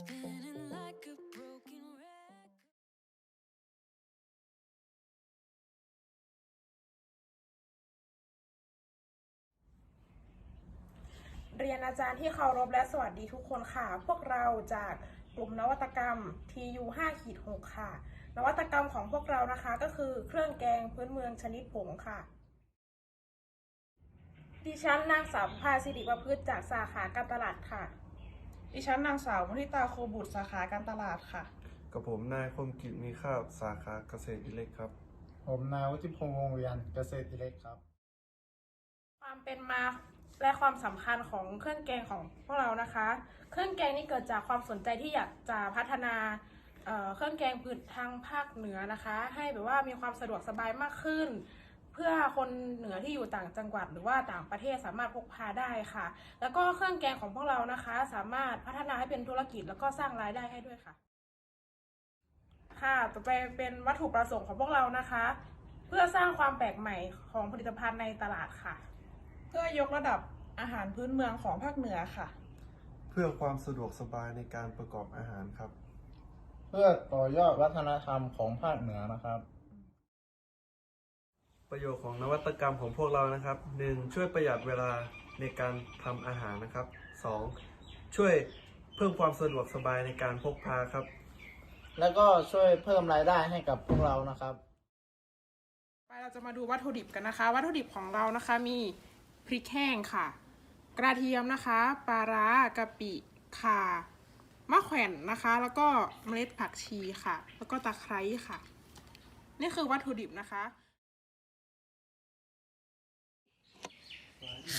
spinning like a broken record. เรียนอาจารย์ที่เคารพและสวัสดีทุกคนค่ะ พวกเราจากกลุ่มนวัตกรรม TU 5ขีด6ค่ะ นวัตกรรมของพวกเรานะคะก็คือเครื่องแกงพื้นเมืองชนิดผงค่ะ ดิฉันนางสาวภาสิริประพฤติจากสาขาการตลาดค่ะ ดิฉันนางสาวมุทิตาโคบุตรสาขาการตลาดค่ะ กับผมนายคมกิจมีข้าวสาขาเกษตรอิเล็กครับ ผมนายวุฒิพงษ์วงเวียนเกษตรอิเล็กครับ ความเป็นมาและความสำคัญของเครื่องแกงของพวกเรานะคะ เครื่องแกงนี่เกิดจากความสนใจที่อยากจะพัฒนาเอ่อเครื่องแกงพื้นทางภาคเหนือนะคะ ให้แบบว่ามีความสะดวกสบายมากขึ้น เพื่อคนเหนือที่อยู่ต่างจังหวัด หรือว่าต่างประเทศสามารถพกพาได้ค่ะ แล้วก็เครื่องแกงของพวกเรานะคะ สามารถพัฒนาให้เป็นธุรกิจแล้วก็สร้างรายได้ให้ด้วยค่ะ ค่ะ ต่อไปเป็นวัตถุประสงค์ของพวกเรานะคะ เพื่อสร้างความแปลกใหม่ของผลิตภัณฑ์ในตลาดค่ะ เพื่อยกระดับอาหารพื้นเมืองของภาคเหนือค่ะ เพื่อความสะดวกสบายในการประกอบอาหารครับ เพื่อต่อยอดวัฒนธรรมของภาคเหนือนะครับ ประโยชน์ของนวัตกรรมของพวกเรานะครับ 1. ช่วยประหยัดเวลาในการทำอาหารนะครับ 2. ช่วยเพิ่มความสะดวกสบายในการพกพาครับ แล้วก็ช่วยเพิ่มรายได้ให้กับพวกเรานะครับไปเราจะมาดูวัตถุดิบกันนะคะ วัตถุดิบของเรานะคะมีพริกแห้งค่ะ กระเทียมนะคะปลาร้ากะปิข่ามะแขวนนะคะ แล้วก็เมล็ดผักชีค่ะ แล้วก็ตะไคร้ค่ะ นี่คือวัตถุดิบนะคะ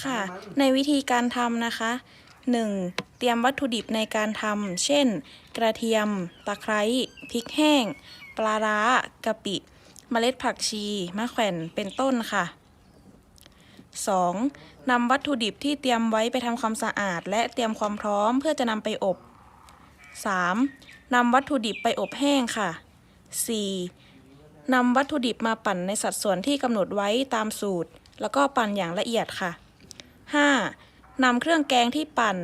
ค่ะ ในวิธีการทำนะคะ 1. เตรียมวัตถุดิบในการทำเช่น กระเทียม ตะไคร้ พริกแห้ง ปลาร้ากะปิ เมล็ดผักชี มะแขวน เป็นต้นค่ะ 2. นำวัตถุดิบที่เตรียมไว้ไปทำความสะอาด และเตรียมความพร้อมเพื่อจะนำไปอบ 3. นำวัตถุดิบไปอบแห้งค่ะ 4. นำวัตถุดิบมาปั่นในสัดส่วนที่กำหนดไว้ตามสูตร แล้วก็ปั่นอย่างละเอียดค่ะ 5. นำเครื่องแกงที่ปั่น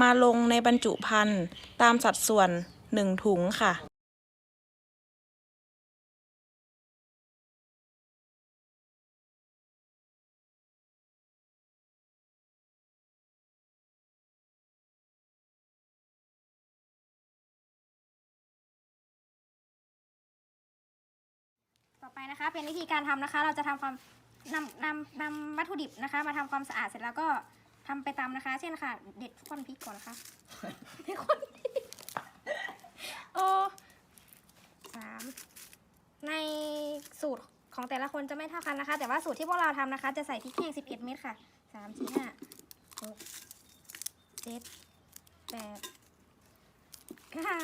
มาลงในบรรจุภัณฑ์ตามสัดส่วน 1 ถุงค่ะต่อไปนะคะเป็นวิธีการทำนะคะ เราจะทำความ นำนำนำวัตถุดิบนะคะ มาทำความสะอาดเสร็จแล้วก็ทำไปตามนะคะ เช่นค่ะ เด็ดข้นพริกก่อนนะคะเด็ดข้นพริกโอ้สามในสูตรของแต่ละคนจะไม่เท่ากันนะคะ แต่ว่าสูตรที่พวกเราทำนะคะ จะใส่พริกแห้ง11 เม็ดค่ะสามสี่ห้าหกเจ็ดแปดเก้า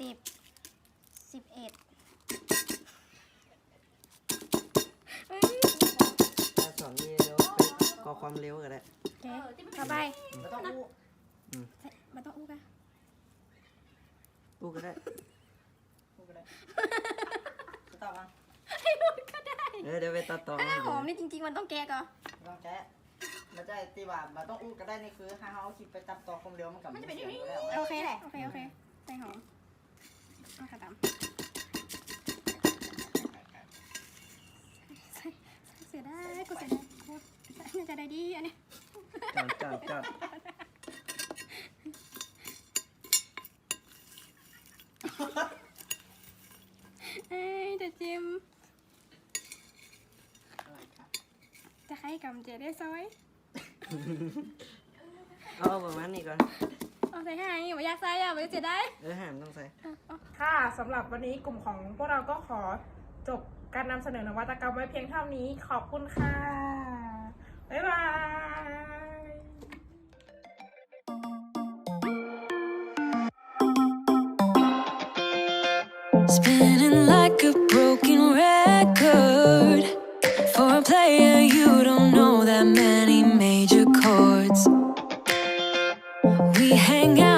สิบสิบเอ็ด ถ้าสอนเร็วๆก็ความเร็วก็ได้โอเคต่อไปไม่ต้องอู้ไมันต้องอู้กันอู้ก็ได้ต่อมาให้พูดก็ได้เออเดี๋ยวไปตัดต่อถ้าหอมนี่จริงๆมันต้องแกะก่อนต้องแกะมันจะตีว่ามันต้องอู้ก็ได้นี่คือถ้าเขาเอาคลิปไปตัดต่อความเร็วมันกับมันจะเป็นอย่างนี้แล้วโอเคโอเคโอเคใส่หอมเอาค่ะตามใส่ใส่เสียได้กูเสียได้กู น่าจะได้ดีอันนี้จอดจอดจอดเอ้ยจะจิ้มจะให้กำเจได้ซอยเอาประมาณนี้ก่อน เอาใส่ให้ไม่อยากใส่อะไม่เสียได้ เออห้ามต้องใส่ ค่ะสำหรับวันนี้กลุ่มของพวกเราก็ขอจบการนำเสนอนวัตกรรมไว้เพียงเท่านี้ขอบคุณค่ะบ๊ายบาย We hang out.